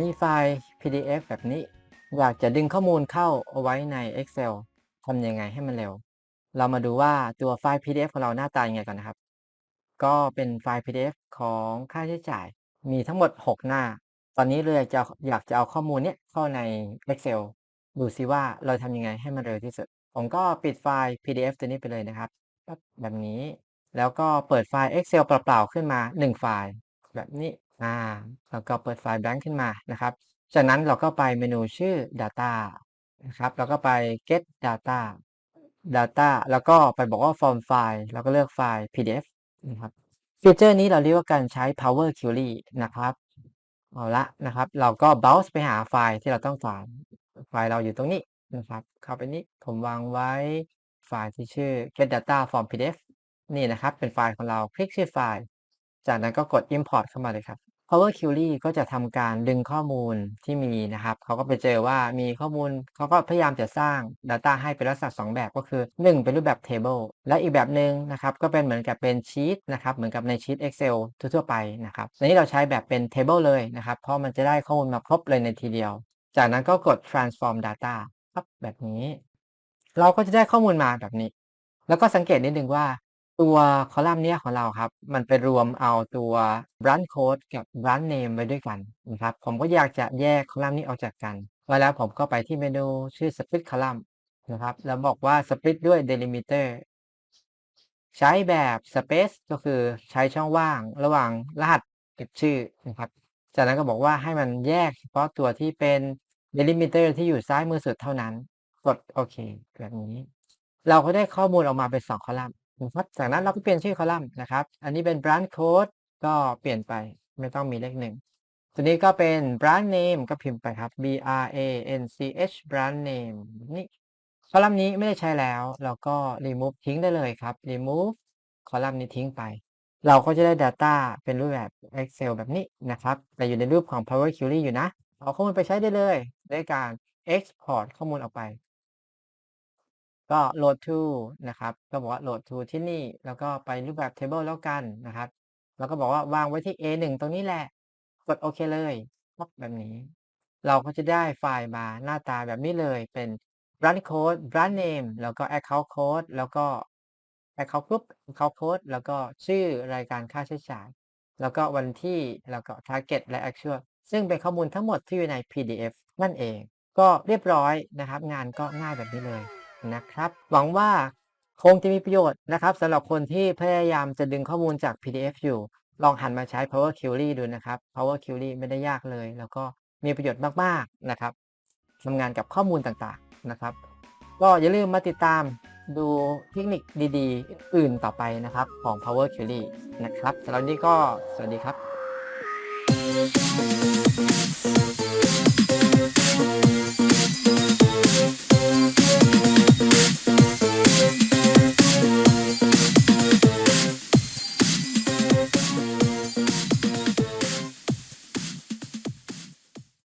มีไฟล์ PDF แบบนี้ อยากจะดึงข้อมูลเข้าเอาไว้ใน Excel ทำยังไงให้มันเร็ว เรามาดูว่าตัวไฟล์ PDF ของเราหน้าตายังไงก่อนนะครับ ก็เป็นไฟล์ PDF ของค่าใช้จ่าย มีทั้งหมด 6 หน้า ตอนนี้เลยจะอยากจะเอาข้อมูลเนี้ยเข้าใน Excel ดูซิว่าเราทำยังไงให้มันเร็วที่สุด ผมก็ปิดไฟล์ PDF ตัวนี้ไปเลยนะครับปั๊บแบบนี้ แล้วก็เปิดไฟล์ Excel เปล่าๆขึ้นมา 1 ไฟล์ แบบนี้ อ่าแล้วก็เปิดไฟล์ blank ขึ้นมานะครับ จากนั้นเราก็ไปเมนูชื่อ data นะครับ แล้วก็ไป get data data แล้วก็ไปบอกว่า form file แล้วก็เลือกไฟล์ PDF นะครับ ฟีเจอร์นี้เราเรียกว่าการใช้ Power Query นะครับ เอาละนะครับ เราก็ browse ไปหาไฟล์ที่เราต้องการ ไฟล์เราอยู่ตรงนี้นะครับ เข้าไปนี้ ผมวางไว้ไฟล์ที่ชื่อ get data from pdf นี่นะครับ เป็นไฟล์ของเรา คลิกชื่อไฟล์ จากนั้นก็กด import เข้ามาเลยครับ Power Query ก็จะทำการดึงข้อมูลที่มีนะครับเขาก็ไปเจอว่ามีข้อมูลเขาก็พยายามจะสร้าง Data ให้เป็นลักษณะ 2 แบบก็คือ 1 เป็นรูปแบบ Table และอีกแบบหนึ่งนะครับก็เป็นเหมือนกับเป็นชีตนะครับเหมือนกับในชีต Excel ทั่วๆไปนะครับในนี้เราใช้แบบเป็น Table เลยนะครับเพราะมันจะได้ข้อมูลมาครบเลยในทีเดียว จากนั้นก็กด transform data ครับแบบนี้ เราก็จะได้ข้อมูลมาแบบนี้ แล้วก็สังเกตนิดนึงว่า ตัวคอลัมน์เนี้ยของเราครับ มันไปรวมเอาตัว branch code กับ branch name ไว้ด้วยกันนะครับ ผมก็อยากจะแยกคอลัมน์นี้ออกจากกันไว้แล้วผมก็ไปที่เมนูชื่อ split column นะครับ แล้วบอกว่า split ด้วย delimiter ใช้แบบ space ก็คือใช้ช่องว่างระหว่างรหัสกับชื่อนะครับ จากนั้นก็บอกว่าให้มันแยกเฉพาะตัวที่เป็น delimiter ที่อยู่ซ้ายมือสุดเท่านั้น กดโอเคแบบนี้ เราก็ได้ข้อมูลออกมาเป็น 2 คอลัมน์ นะครับจากนั้นเราก็เปลี่ยนชื่อคอลัมน์นะครับ อันนี้เป็น branch code ก็เปลี่ยนไปไม่ต้องมีเลขหนึ่งตัวนี้ก็เป็น branch name ก็พิมพ์ไปครับ b r a n c h branch name นี่คอลัมน์นี้ไม่ได้ใช้แล้ว เราก็ remove ทิ้งได้เลยครับ remove คอลัมน์นี้ทิ้งไป เราก็จะได้ Data เป็นรูปแบบ Excel แบบนี้นะครับ แต่อยู่ในรูปของ Power Query อยู่นะ เอาข้อมูลไปใช้ได้เลยด้วยการ Export ข้อมูลออกไป ก็ load to นะครับ ก็บอกว่า load to ที่นี่ แล้วก็ไปรูปแบบ Table แล้วกันนะครับ แล้วก็บอกว่าวางไว้ที่ A1 ตรงนี้แหละ กดโอเคเลยแบบนี้ เราก็จะได้ไฟล์มาหน้าตาแบบนี้เลยเป็น branch code branch name แล้วก็ account code แล้วก็ account group account code แล้วก็ชื่อรายการค่าใช้จ่าย แล้วก็วันที่ แล้วก็ target และ actual ซึ่งเป็นข้อมูลทั้งหมดที่อยู่ใน PDF นั่นเอง ก็เรียบร้อยนะครับ งานก็ง่ายแบบนี้เลย นะครับ หวังว่าคงจะมีประโยชน์นะครับสำหรับคนที่พยายามจะดึงข้อมูลจาก PDF อยู่ ลองหันมาใช้ Power Query ดูนะครับ Power Query ไม่ได้ยากเลย แล้วก็มีประโยชน์มาก ๆ นะครับทำงานกับข้อมูลต่างๆนะครับ ก็อย่าลืมมาติดตามดูเทคนิคดีๆ อื่นๆต่อไปนะครับของ Power Query นะครับสำหรับนนี้ก็สวัสดีครับ